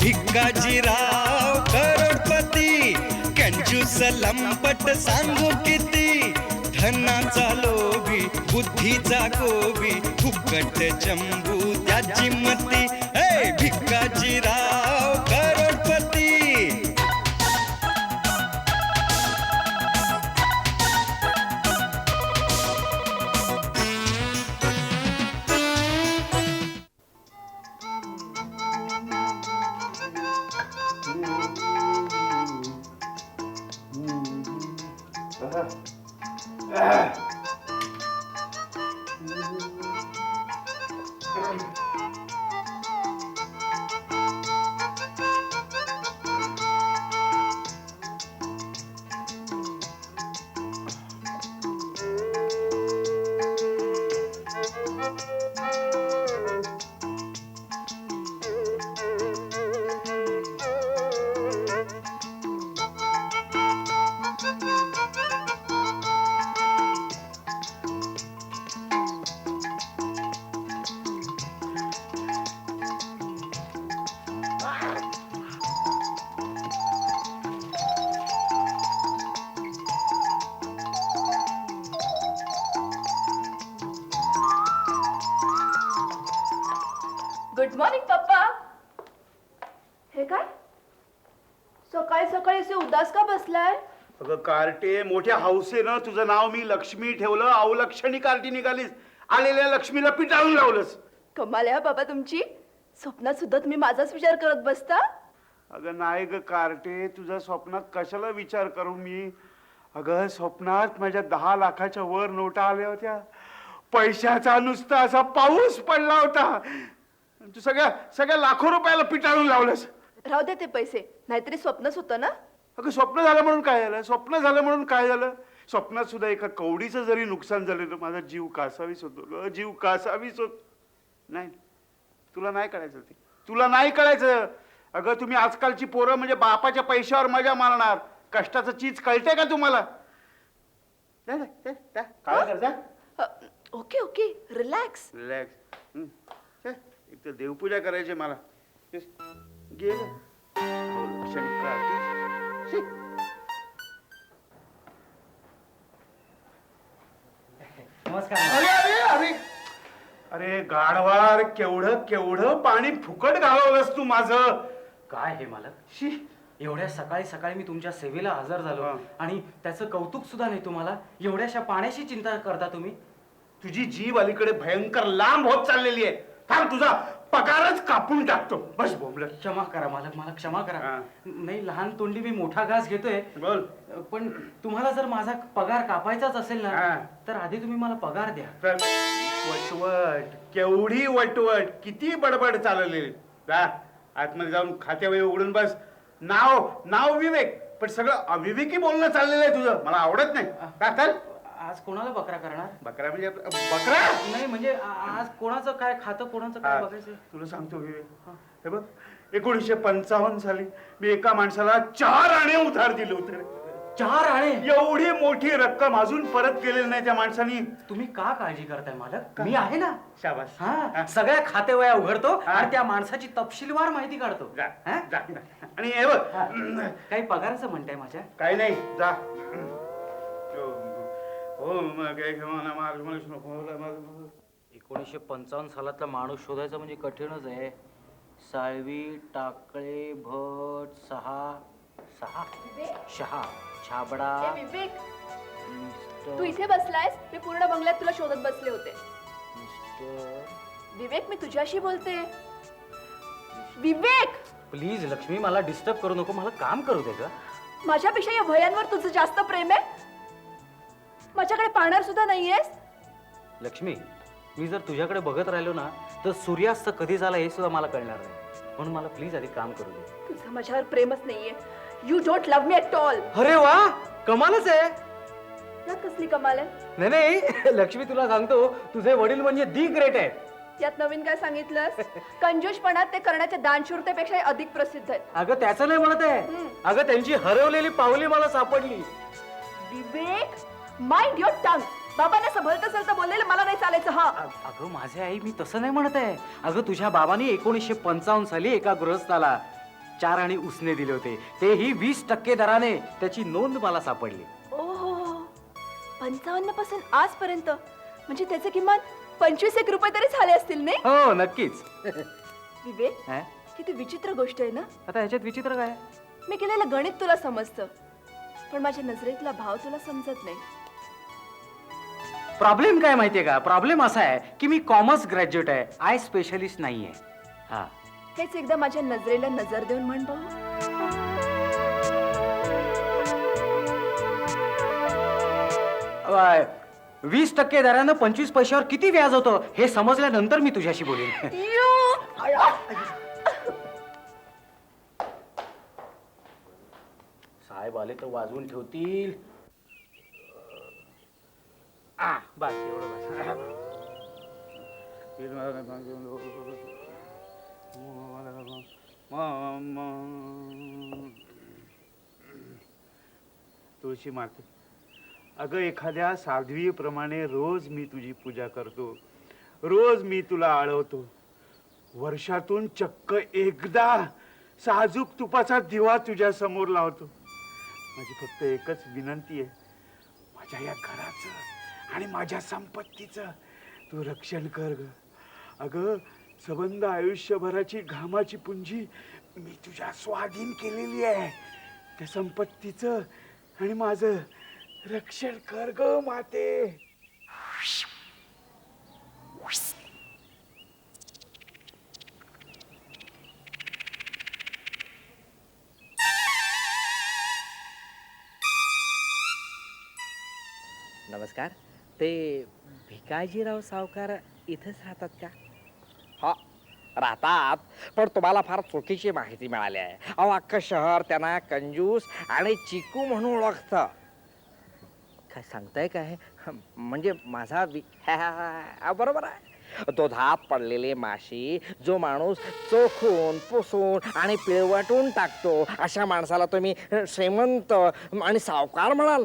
भिक्काजीराव करोडपती कंजूस लंपट सांगू किती? धनाचा लोभी बुद्धीचा गोबी फुकट चंबू त्याची मती. ए भिकाजीराव असे उदास का बसलाय? अगं कार्टे मोठ्या हौसेनं तुझं नाव मी लक्ष्मी ठेवलं अवलक्षणी कार्टी निघालीस. आलेल्या लक्ष्मीला पिटाळून लावलंस. कमाल आहे हा बाबा तुमची. स्वप्नात सुद्धा तुम्ही माझाच विचार करत बसता? अगं नाही ग कार्टे तुझ्या स्वप्नात कशाला विचार करू मी? अगं स्वप्नात माझ्या दहा लाखाच्या वर नोटा आल्या होत्या. पैशाचा नुसता असा पाऊस पडला होता. तू सगळ्या सगळ्या लाखो रुपयाला पिटाळून लावलंस. राहू दे ते पैसे नाहीतरी स्वप्नच होतं ना? अगं स्वप्न झालं म्हणून काय झालं? स्वप्न झालं म्हणून काय झालं? स्वप्नात सुद्धा एका कवडीचं जरी नुकसान झालं तर माझा जीव कासावीस होतो ग. जीव कासावीस होत. नाही तुला नाही कळायचं ते. तुला नाही कळायचं. अगं तुम्ही आजकालची पोरं म्हणजे बापाच्या पैशावर मजा मारणार. कष्टाचं चीज कळते का तुम्हाला. काय जा. अ, ओके ओके. रिलॅक्स. रिलॅक्स. हं. एक तर देवपूजा करायची मला. घे. गं. हो. नमस्कार. अरे अरे अरे. अरे गाढवार केवढं केवढं पाणी फुकट घालवलंस तू माझं. काय हे मालक? शी. एवढ्या सकाळी सकाळी मी तुमच्या सेवेला हजर झालो हा. आणि त्याचं कौतुक सुद्धा नाही तुम्हाला? एवढ्याशा पाण्याची चिंता करता तुम्ही? तुझी जीव अलीकडे भयंकर लांब होत चाललेली आहे. थांब तुझा. पगारच कापून टाकतो. बस बोंबल क्षमा करा मालक मला क्षमा करा. नाही लहान तोंडी मी मोठा घास घेतोय. बोल. पण तुम्हाला जर माझा पगार कापायचाच असेल ना. तर आधी तुम्ही मला पगार द्या. वटवट. केवढी वटवट. किती बडबड चाललेली जा आतमध्ये जाऊन खात्यावही उघडून बस. नाव नाव विवेक. पण सगळं अविवेकी बोलणं चाललेलं आहे तुझं. मला आवडत नाही. का चल. आज कोणाला बकरा करणार? बकरा म्हणजे बकरा? नाही म्हणजे आ- आज कोणाचं काय खातं कोणाचं काय हा, बघायचं? तुला सांगतो विवेक हे. बघ एकोणीसशे पंचावन्न साली मी एका माणसाला चार आणे उधार दिले होते रे. चार आणे? एवढी मोठी रक्कम अजून परत केलेली नाही त्या माणसानी. तुम्ही का काळजी करताय मालक? मी आहे ना. शाबास. हा. सगळ्या खातेवया उघडतो हा. आणि त्या माणसाची तपशीलवार माहिती काढतो. जा, हा? जा, जा. आणि हे बघ. काही पगाराचं म्हणताय माझ्या? काही नाही जा. हो मग काय मला मार मला नको मला- मला- एकोणीसशे पंचावन्न सालातला माणूस शोधायचा म्हणजे कठीणच आहे. साळवी टाकळे भट सहा सहा? शहा छाबडा. विवेक. मिस्टर तू इथे बसलायस? मी पूर्ण बंगल्यात तुला शोधत बसले होते. मिस्टर विवेक मी तुझ्याशी बोलते. विवेक! प्लीज लक्ष्मी मला डिस्टर्ब करू नको. मला काम करू दे ग. माझ्यापेक्षा या भयांवर तुझं जास्त प्रेम आहे. माझ्याकडे पाहणार सुद्धा नाहीयेस? लक्ष्मी मी जर तुझ्याकडे बघत राहिलो ना तर सूर्यास्त कधी झाला हे सुद्धा मला कळणार नाही. म्हणून मला प्लीज आधी काम करू दे. तुझं माझ्यावर प्रेमच नाहीये. You don't love me at all अरे वा कमालच आहे. यात कसली कमाल आहे? नाही नाही लक्ष्मी तुला सांगतो तुझे वडील म्हणजे दी ग्रेट आहेत. यात नवीन काय सांगितलंस? कंजूषपणात ते करण्याच्या दानशूरतेपेक्षा अधिक प्रसिद्ध आहेत. अगं त्याचं नाही म्हणत आहे. हम्म. अगं त्यांची हरवलेली पावली मला सापडली. विवेक माइंड युअर टंग बाबांना सभलतं सलतं बोललेलं मला नाही चालायचं हा. अ- अगं माझे आई मी तसं नाही म्हणत आहे. अगं तुझ्या बाबांनी एकोणीसशे पंचावन्न साली एका गृहस्थाला चार आणि उसने दिले होते. तेही वीस टक्के दराने त्याची नोंद मला सापडली. ओहो. पंचावन्नपासून आजपर्यंत? म्हणजे त्याचे किमान पंचवीस एक रुपये तरी झाले असतील नाही? हो नक्कीच. विवेक हं? किती विचित्र गोष्ट आहे ना? आता ह्याच्यात विचित्र काय? मी केलेलं गणित तुला समजतं. पण माझ्या नजरेतला भाव तुला समजत नाही. प्रॉब्लेम काय माहितीये का? प्रॉब्लेम असा आहे की मी कॉमर्स ग्रॅज्युएट आहे. आय स्पेशलिस्ट नाहीये. हा. हेच एकदा माझ्या नजरेला नजर देऊन म्हण अ, वीस टक्के दरानं पंचवीस पैशावर किती व्याज होतं हे समजल्यानंतर मी तुझ्याशी बोलेन. साहेब आले तर वाजवून ठेवतील. आ, बस एवढं तुळशी माते अगं एखाद्या साध्वीप्रमाणे रोज मी तुझी पूजा करतो. रोज मी तुला आळवतो. वर्षातून चक्क एकदा साजूक तुपाचा दिवा तुझ्या समोर लावतो. माझी फक्त एकच विनंती आहे. माझ्या या घराचं आणि माझ्या संपत्तीचं तू रक्षण कर ग. अगं सबंध आयुष्यभराची घामाची पुंजी मी तुझ्या स्वाधीन केलेली आहे. त्या संपत्तीचं आणि माझं रक्षण कर ग माते. नमस्कार. ते भिकाजीराव सावकार इथेच राहतात का? हा राहतात. पण तुम्हाला फार चुकीची माहिती मिळाली आहे. अहो अख्खं शहर त्यांना कंजूस आणि चिकू म्हणून ओळखतं. काय सांगताय काय? म्हणजे माझा वि हा, बरोबर आहे. दुधात पडलेले माशी जो माणूस चोखून पुसून आणि पिळवटून टाकतो अशा माणसाला तुम्ही श्रीमंत आणि सावकार म्हणाल.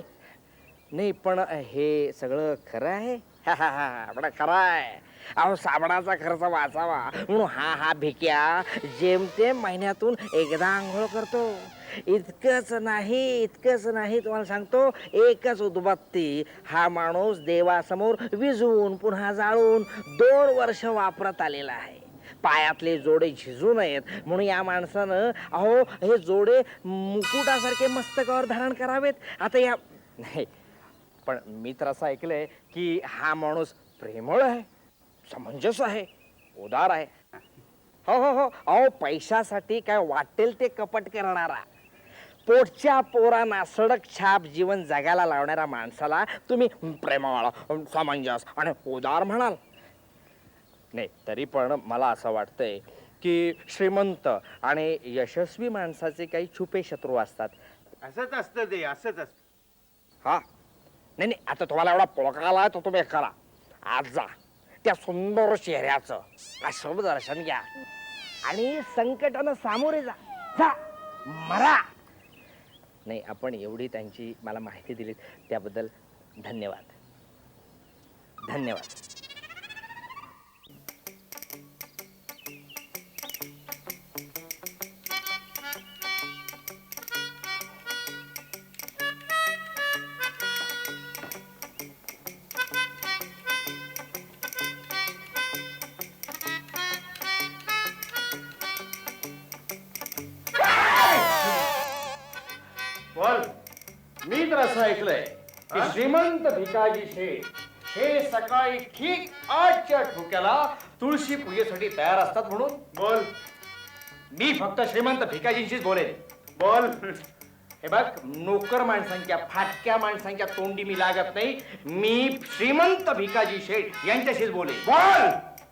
नाही पण हे सगळं खरं आहे? हा, हा, हा, पण खरं आहे. अहो साबणाचा खर्च वाचावा. म्हणून हा हा भिक्या जेमतेम महिन्यातून एकदा आंघोळ करतो. इतकंच नाही इतकंच नाही तुम्हाला सांगतो एकच उदबत्ती. हा माणूस देवासमोर विजवून पुन्हा जाळून दोन वर्ष वापरत आलेला आहे. पायातले जोडे झिजू नयेत. म्हणून या माणसानं अहो हे जोडे मुकुटासारखे मस्तकावर धारण करावेत. आता या नाही पण मी तर असं ऐकलंय की हा माणूस प्रेमळ आहे समंजस आहे उदार आहे. हो हो हो. अहो पैशासाठी काय वाटेल ते कपट करणारा. पोटच्या पोरांना सडक छाप जीवन जगायला लावणाऱ्या माणसाला तुम्ही प्रेमळ समंजस आणि उदार म्हणाल. नाही तरी पण मला असं वाटतंय की श्रीमंत आणि यशस्वी माणसाचे काही छुपे शत्रू असतात. असंच असतं ते असंच असतं. हा. नाही नाही आता तुम्हाला एवढा पोळकाला आला तर तुम्ही करा. आज जा. त्या सुंदर चेहऱ्याचं. अशुभ दर्शन घ्या. आणि संकटानं सामोरे जा. जा. मरा. नाही आपण एवढी त्यांची मला माहिती दिली त्याबद्दल धन्यवाद. धन्यवाद. बोल मी तर असं ऐकलंय की श्रीमंत भिकाजी शेठ हे सकाळी ठीक आठच्या ठोक्याला तुळशी पूजेसाठी तयार असतात म्हणून. बोल. मी फक्त श्रीमंत भिकाजींशीच बोलेन. बोल. हे बघ नोकर माणसांच्या फाटक्या माणसांच्या तोंडी मी लागत नाही. मी श्रीमंत भिकाजी शेठ यांच्याशीच बोलेन. बोल.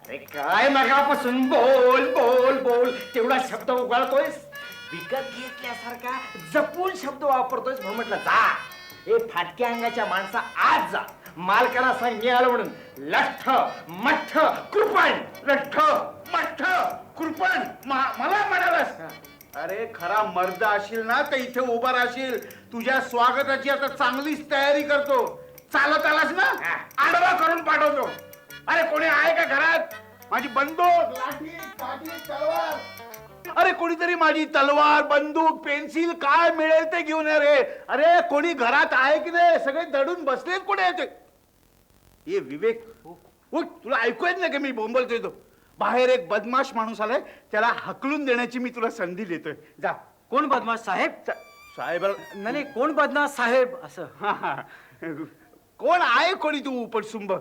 अरे काय मगापासून बोल बोल बोल. तेवढा शब्द उगाळतोयस? विकत घेतल्यासारखा जपून शब्द वापरतोयस म्हणून म्हटलं जा. ए फाटक्या अंगाच्या माणसा आज जा. मालकाला सांग मिळालं म्हणून. लठ्ठ मठ्ठ कृपण. लठ्ठ मठ्ठ कृपण. मा- मला म्हणालास. अरे खरा मर्द असशील ना तर इथे उभा राहशील. तुझ्या स्वागताची आता चांगलीच तयारी करतो. चालत आलास ना? आडवा करून पाठवतो. अरे कोणी आहे का घरात? माझी बंदूक लाठी काठी तलवार. अरे कोणीतरी माझी तलवार बंदूक पेन्सिल काय मिळेल ते घेऊन ये रे. अरे कोणी घरात आहे की नाही? सगळे दडून बसलेत कोणी येते ये विवेक उठ तुला ऐकू येत नाही का? मी बोंबलतोय तो. बाहेर एक बदमाश माणूस आलाय त्याला हकलून देण्याची मी तुला संधी देतोय. जा. कोण बदमाश साहेब? साहेब नाही नाही, कोण बदमाश साहेब? असं. हा, हा. कोण आहे कोणी तू उपटसुंब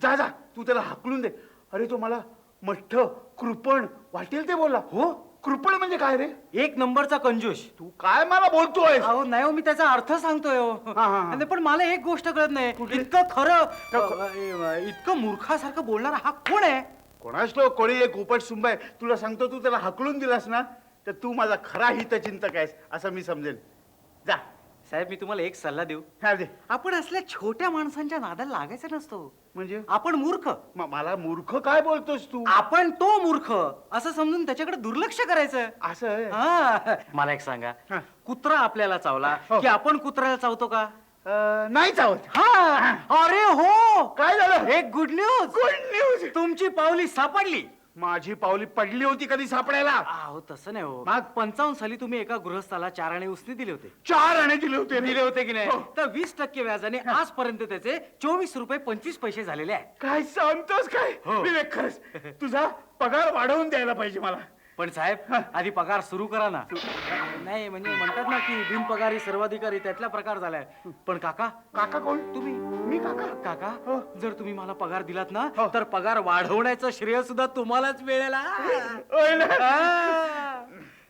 जा जा तू त्याला हकलून दे. अरे तो मला मठ्ठ कृपण वाटेल ते बोला हो? कृपण म्हणजे काय रे? एक नंबरचा कंजूस. तू काय मला बोलतोय अहो नाही हो मी त्याचा अर्थ सांगतोय हो. हा, हा. नाही, पण मला एक गोष्ट कळत नाही. इतकं खरं अ, इतकं मूर्खासारखं बोलणारा हा कोण आहे? कोणाच तो कोणी एक उपटसुंब आहे तुला सांगतो तू त्याला हकलून दिलास ना तर तू माझा खरा हितचिंतक आहेस असं मी समजेल जा. साहेब मी तुम्हाला एक सल्ला देऊ. हा दे. आपण असल्या छोट्या माणसांच्या नादाला लागायचं नसतो. म्हणजे? आपण मूर्ख. म- मला मूर्ख काय बोलतोस तू? आपण तो मूर्ख. असं समजून त्याच्याकडे दुर्लक्ष करायचं. असं आहे? हा. मला एक सांगा. हा. कुत्रा आपल्याला चावला हो. की आपण कुत्र्याला चावतो का? अं, नाही चावत. हा. अरे हो. काय झालं? एक गुड न्यूज गुड न्यूज तुमची पावली सापडली. माझी पावली पडली होती कधी सापडायला. अहो तसं नाही हो. मग? पंचावन्न साली तुम्ही एका गृहस्थाला चार आणि उसने दिले होते. चार आणे दिले होते. दिले होते की नाही? हो. तर वीस टक्के व्याजाने आजपर्यंत त्याचे चोवीस रुपये पंचवीस पैसे झालेले आहे काय सांगतोस काय? हो. विवेक खरंच. तुझा पगार वाढवून द्यायला पाहिजे मला. पण साहेब आधी पगार सुरू करा ना. नाही म्हणजे म्हणतात ना की बिनपगारी सर्वाधिकारी त्यातला प्रकार झालाय. पण काका? काका कोण? तुम्ही? मी काका? काका हो. जर तुम्ही मला पगार दिलात ना हो. तर पगार वाढवण्याचं श्रेय सुद्धा तुम्हालाच मिळेल हा. ओय ना. हा.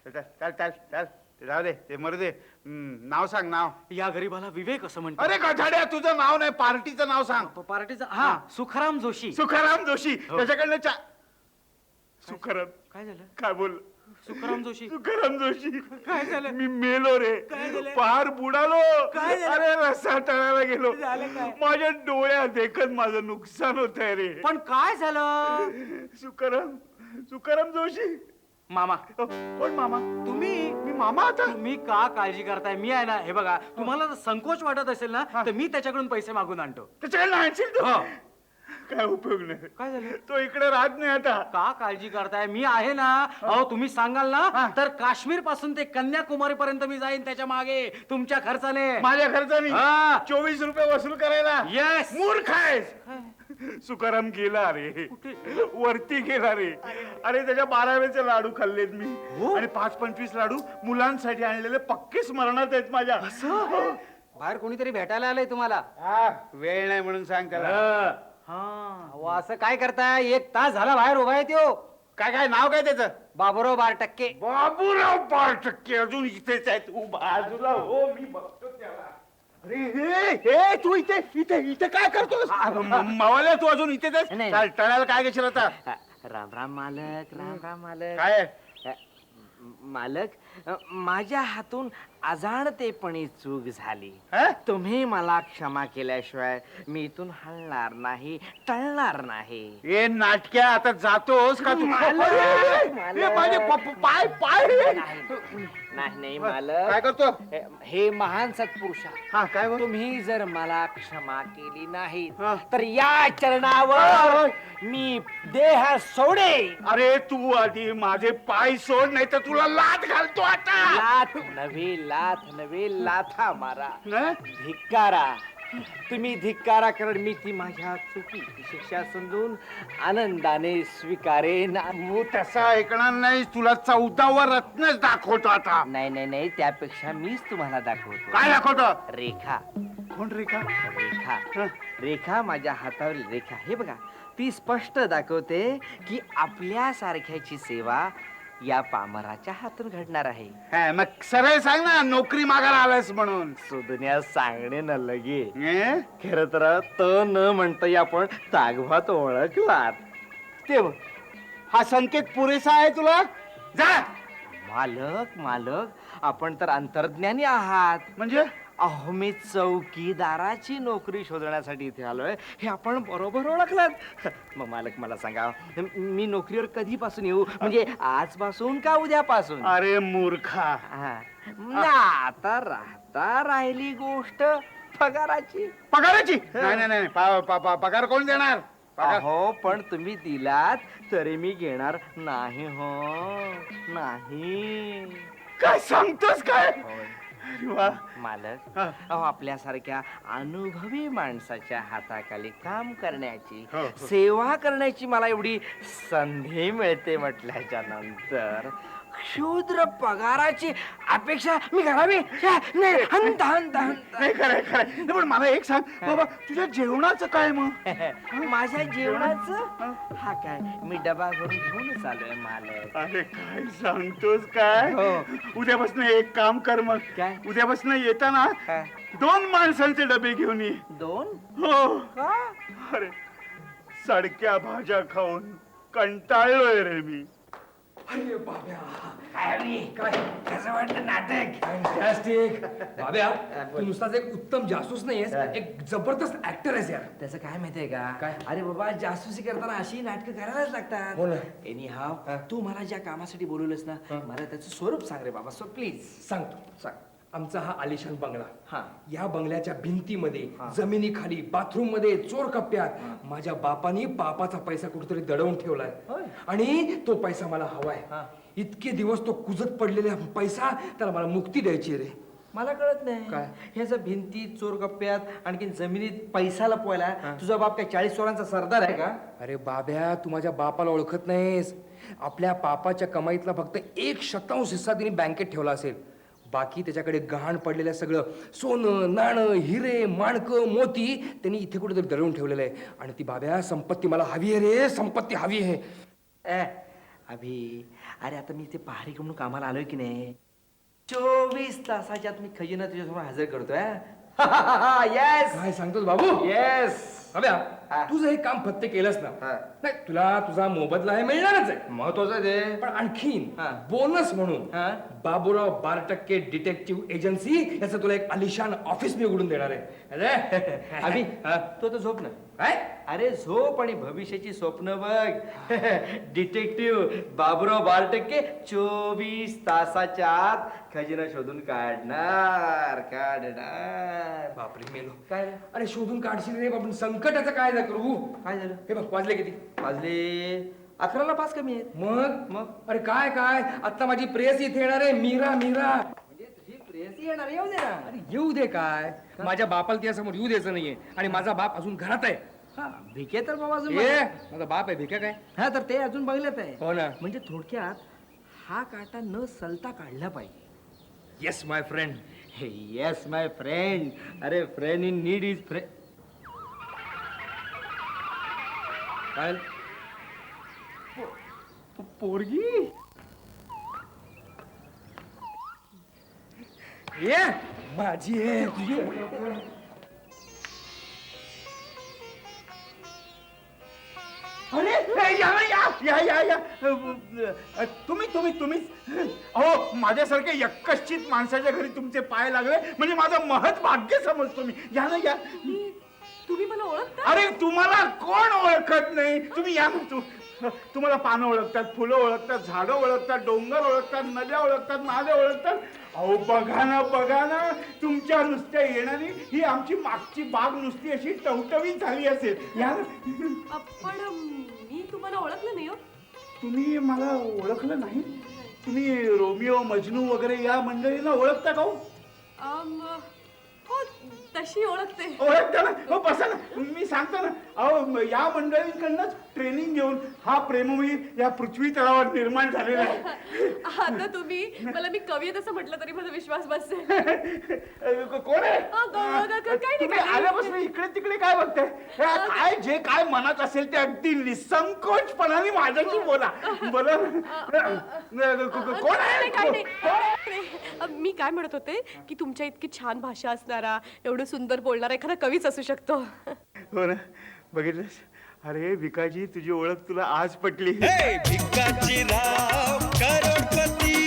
चल चल चल ते जाऊ दे ते मरू दे. नाव सांग नाव. या गरीबाला विवेक असं म्हणतात. अरे गठाड्या तुझं नाव नाही पार्टीचं नाव सांग. पार्टीचा हा. सुखराम जोशी. सुखाराम जोशी. हो. त्याच्याकडनं चा सुखाराम. काय झालं? काय बोल? सुखराम जोशी. सुखाराम जोशी. काय झालं? मी मेलो रे. काय झालं? पार बुडालो. काय झालं? अरे रस्ता तळायला गेलो. झालं काय? माझ्या डोळ्यात देखत माझं नुकसान होत आहे रे. पण काय झालं? सुखाराम. सुखाराम जोशी. मामा. अ, कोण मामा? तुम्ही? मी मामा आता. तुम्ही का काळजी करताय? मी आहे ना हे बघा तुम्हाला जर संकोच वाटत असेल ना तर मी त्याच्याकडून पैसे मागून आणतो. त्याच्याकडे आणशील तू? हो. काय उपयोग नाही. काय झालं? तो इकडे राहत नाही आता. का काळजी करताय? मी आहे ना. अहो तुम्ही सांगाल ना तर काश्मीरपासून ते कन्याकुमारी पर्यंत मी जाईन त्याच्यामागे तुमच्या खर्चाने. माझ्या खर्चाने? हा. चोवीस रुपये वसूल करायला? येस मूर्ख आहेस. सुकाराम गेला रे. वरती गेला रे. अरे त्याच्या बाराव्याचे लाडू खाल्लेत मी. हो? आणि पाच पंचवीस लाडू मुलांसाठी आणलेले. पक्के स्मरणात आहेत माझ्या. बाहेर कोणीतरी भेटायला आलंय तुम्हाला. हा, वेळ नाही म्हणून सांग त्याला. हा. अहो, असं काय करताय एक तास झाला बाहेर उभा आहे त्यो काय काय नाव काय त्याचं? बाबुराव बार टक्के बाबूराव पाच टक्के अजून इथेच आहे. तू बाजूला हो मी बघतो त्याला. अरे हे हे तू इथे इथे इथे काय करतोस? मावाल्या तू अजून इथेच आहेस? नाही. चाल, टळायला काय घेशील आता? राम राम मालक राम राम मालक. काय? आहे? अ, मालक अ, माझ्या हातून अजाणतेपणी चूक झाली हा? तुम्ही मला क्षमा केल्याशिवाय मी इथून हलणार नाही टळणार नाही ए नाटक्या आता जातोस का तू मालक, अरे, मालक. ए, माझे प- प- पाय पाय रे. नाही नाही काय मालक. करतो? हे- हे महान सत्पुरुषा हा काय बोल? तुम्ही जर मला क्षमा केली नाही हा. तर या चरणावर मी देह सोडे अरे तू आधी माझे पाय सोड नाही तर तुला लात घालतो आता. लाथ नव्हे लाथ नव्हे लाथा मारा. नाही? धिक्कारा. तुम्ही धिक्कारा कारण मी ती माझ्या चुकीची शिक्षा समजून आनंदाने स्वीकारेन तू तसा ऐकणार नाही तुला चौदावा रत्नच दाखवतो आता. नाही नाही नाही. त्यापेक्षा मीच तुम्हाला दाखवतो. काय दाखवतो? रेखा. कोण रेखा? रेखा. हं. रेखा माझ्या हातावरील रेखा. हे बघा ती स्पष्ट दाखवते की आपल्या सारख्याची सेवा या पामराच्या हातून घडणार आहे. हा, मग सरळ सांग ना नोकरी मागायला आलास म्हणून. सुदन्या सांगणे न लगे? खर तर त न म्हणता आपण तागभात ओळखलात. ते बघ. हा संकेत पुरेसा आहे तुला? जा. मालक मालक आपण तर अंतर्ज्ञानी आहात. म्हणजे? अहो मी चौकीदाराची नोकरी शोधण्यासाठी इथे आलोय. हे आपण बरोबर ओळखलात. मग मालक मला सांगा मी नोकरीवर कधीपासून येऊ? म्हणजे आजपासून का उद्यापासून? अरे मूर्खा. हा. ना आता राहता राहिली गोष्ट पगाराची. पगाराची? नाही नाही नाही पा- पा- पा- पगार कोण देणार? पगार हो पण तुम्ही दिलात तरी मी घेणार नाही हो. नाही. काय सांगतोस काय? होय. अरे वा. मालक हा. अहो आपल्यासारख्या अनुभवी माणसाच्या हाताखाली काम करण्याची हो, हो. सेवा करण्याची मला एवढी संधी मिळते म्हटल्याच्या नंतर क्षुद्र पगाराची अपेक्षा मी करावी? नाही हंत हंत हंत. नाही खरंय खरंय नाही, पण मला एक सांग. बाबा तुझ्या जेवणाचं काय मग? माझ्या जेवणाचं? हा. काय मी डबा भरून घेऊन आलोय मालक. अरे काय सांगतोस काय? हो. उद्यापासून एक काम कर मग. काय? उद्यापासून येताना हा. दोन माणसांचे डबे घेऊन ये. दोन? हो. का? अरे सडक्या भाज्या खाऊन कंटाळलोय रे मी. कसं वाटलं नाटक? फॅन्टॅस्टिक बाब्या तू नुसताच एक उत्तम जासूस नाहीयेस एक जबरदस्त ऍक्टर आहेस यार. त्याचं काय माहितीये का? काय? अरे बाबा जासूसी करताना अशी नाटकं करायलाच हो लागतात. एनी हाव तू मला ज्या कामासाठी बोलवलंस ना मला त्याचं स्वरूप सांग रे बाबा सो प्लीज सांगतो. सांग. आमचा हा आलिशान बंगला. हा. या बंगल्याच्या भिंतीमध्ये जमिनीखाली बाथरूममध्ये चोर कप्प्यात माझ्या बापानी पापाचा पैसा कुठेतरी दडवून ठेवलाय. होय. आणि तो पैसा मला हवाय. हा. इतके दिवस तो कुजत पडलेला पैसा त्याला मला मुक्ती द्यायची रे. मला कळत नाही. काय? ह्याचा भिंतीत चोर कप्प्यात आणखी जमिनीत पैसा लपवायला तुझा बाप काय चाळीस चोरांचा सरदार आहे का? अरे बाब्या तू माझ्या बापाला ओळखत नाहीस. आपल्या पापाच्या कमाईतला फक्त एक शतांश हिस्सा तिने बँकेत ठेवला असेल. बाकी त्याच्याकडे गहाण पडलेलं सगळं. सोनं नाणं हिरे माणकं मोती त्यांनी इथे कुठेतरी दडवून ठेवलेलं आहे. आणि ती बाब्या संपत्ती मला हवी आहे रे संपत्ती हवी आहे. ए अभि अरे आता मी इथे पहारी म्हणून कामाला आलोय की नाही? चोवीस तासाच्या मी खजिना तुझ्यासमोर हजर करतोय येस काय सांगतोस बाबू? येस हा. तुझं हे काम फत्ते केलंस ना. नाही तुला तुझा मोबदला हे मिळणारच आहे. महत्वाचं ते. पण आणखीन हा. बोनस म्हणून हा. बाबूराव बार टक्के डिटेक्टिव्ह एजन्सी याचं तुला एक आलिशान ऑफिस मी उघडून देणार आहे. अरे, अभि हा. तो तर झोप ना. काय? अरे झोप आणि भविष्याची स्वप्न बघ. डिटेक्टिव्ह बाबुराव बारटक्के चोवीस तासाच्या आत खजिना शोधून काढणार काढणार. बापरे मेलो. काय? रे? अरे शोधून काढशील रे बाबा संकटाचं काय ना करू? काय झालं? हे बघ वाजले किती? वाजले अकराला पाच कमी आहेत. मग? मग? अरे काय काय? आता माझी प्रेस इथे येणार आहे. मीरा मीरा. म्हणजे तुझी प्रेयसी येणार येऊ दे ना. अरे येऊ दे काय? माझ्या बापाला तिच्यासमोर येऊ द्यायचं नाहीये. आणि माझा बाप अजून घरात आहे. हा, भिके तर बाबा अजून ए. माझा बाप आहे भिका काय? हा तर ते अजून बघलेत आहे. हो ना. म्हणजे थोडक्यात हा काटा न सलता काढला पाहिजे. Yes my friend yes my friend अरे friend in need is friend काय? पोरगी? ये! माझी आहे. तुझी अरे या या या या या. अ, तुम्ही तुम्ही तुम्हीच अहो माझ्यासारख्या यक्कश्चित माणसाच्या घरी तुमचे पाय लागले. म्हणजे माझं महत् भाग्य समजतो मी. या ना या. तुम्ही मला ओळखता? अरे तुम्हाला कोण ओळखत नाही? तुम्ही या ना तू. तुम्हाला पानं ओळखतात फुलं ओळखतात झाडं ओळखतात डोंगर ओळखतात नद्या ओळखतात नाले ओळखतात. अहो बघा ना बघा ना तुमच्या नुसत्या येण्याने ही आमची मागची बाग नुसती अशी टवटवीत झाली असेल. या ना. पण मी तुम्हाला ओळखलं नाही हो. तुम्ही मला ओळखलं नाही? तुम्ही रोमिओ मजनू वगैरे या मंडळींना ओळखता का हो? अम, हो तशी ओळखते. ओळखता ना हो बसा ना. मी सांगतो ना. अहो या मंडळींकडनंच ट्रेनिंग घेऊन हा प्रेमवी या पृथ्वी तळावर निर्माण झालेला आहे. आता तुम्ही मला मी कवी आहे तसं म्हटलं तरी माझा विश्वास बसेल को- कोण आहे? नाही, तुम्ही काय. आल्यापासून इकडे तिकडे काय बघताय? हे काय जे काय मनात असेल ते अगदी निसंकोचपणाने माझ्याशी बोला. बोला ना. कोण नाही, काय आहे? नाही. अ, मी काय म्हणत होते की तुमच्या इतकी छान भाषा असणारा एवढं सुंदर बोलणारा एखादा कवीच असू शकतो. हो ना? बघितलंस? अरे भिकाजी तुझी ओळख तुला आज पटली. हे भिकाजी राव करोडपती